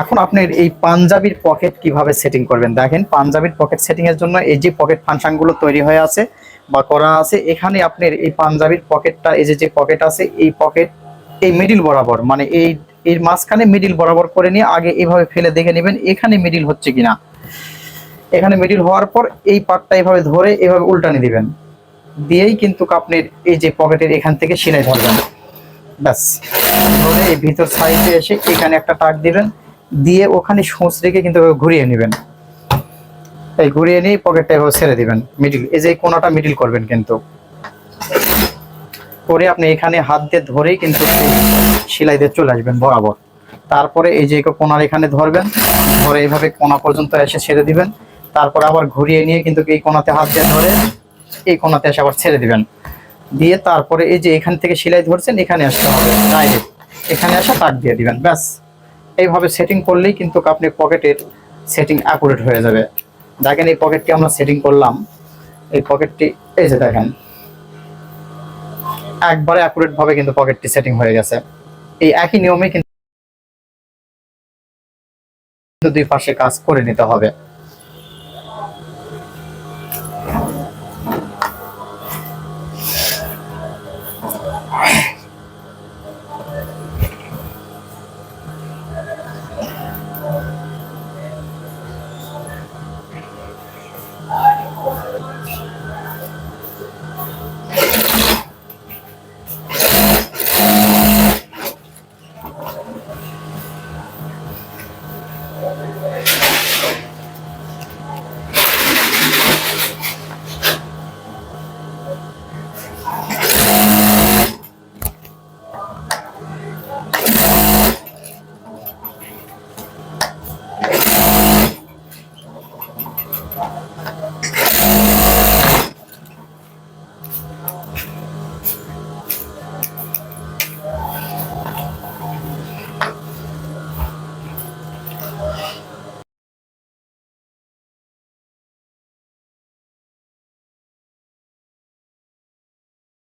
এখন আপনার এই পাঞ্জাবির পকেট কীভাবে সেটিং করবেন? দেখেন, পাঞ্জাবির পকেট সেটিং এর জন্য এই যে পকেট ফাংশনগুলো তৈরি হয়ে আছে বা করা আছে, এখানে আপনার এই পাঞ্জাবির পকেটটা এই যে যে পকেট আছে, এই পকেট এই মিডিল বরাবর মানে এই, এর মাঝখানে মিডিল বরাবর করে নিয়ে আগে এইভাবে ফেলে দেখে নেবেন, এখানে মিডিল হচ্ছে কিনা। এখানে মিডিল হওয়ার পর এই পার্টটা এভাবে ধরে এভাবে উল্টানি দিবেন। দিয়েই কিন্তু আপনার এই যে পকেটের এখান থেকে সেলাই ধরবেন। ব্যাস। ধরে ভিতর সাইডে এসে এখানে একটা টাক দিবেন, দিয়ে ওখানে সূচ রেখে কিন্তু ঘুরিয়ে নেবেন। এই ঘুরিয়ে নিয়ে পকেটটা এভাবে ছেড়ে দিবেন মিডিল এই যে কোনাটা মিডিল করবেন কিন্তু। করে আপনি এখানে হাত দিয়ে ধরেই কিন্তু সেলাই দিয়ে চলে আসবেন বরাবর। তারপরে এই যে কোনার এখানে ধরবেন, ধরে এইভাবে কোনা পর্যন্ত এসে ছেড়ে দিবেন। তারপর আবার ঘুরিয়ে নিয়ে কিন্তু এই কোনাতে হাত দিয়ে ধরে এই কোনাতে এসে আবার ছেড়ে দিবেন। দিয়ে তারপরে এই যে এখান থেকে সেলাই ধরছেন, এখানে আসতে হবে ডাইরেক্ট এখানে আসা, তাক দিয়ে দিবেন, ব্যাস। এইভাবে সেটিং করলেই কিন্তু আপনি পকেটের সেটিং অ্যাকুরেট হয়ে যাবে। দেখেন এই পকেটটি আমরা সেটিং করলাম। এই পকেটটি, এই যে দেখেন, একবারে অ্যাকুরেট ভাবে কিন্তু পকেটটি সেটিং হয়ে গেছে। এই একই নিয়মে কিন্তু দুই পাশে কাজ করে নিতে হবে। everything.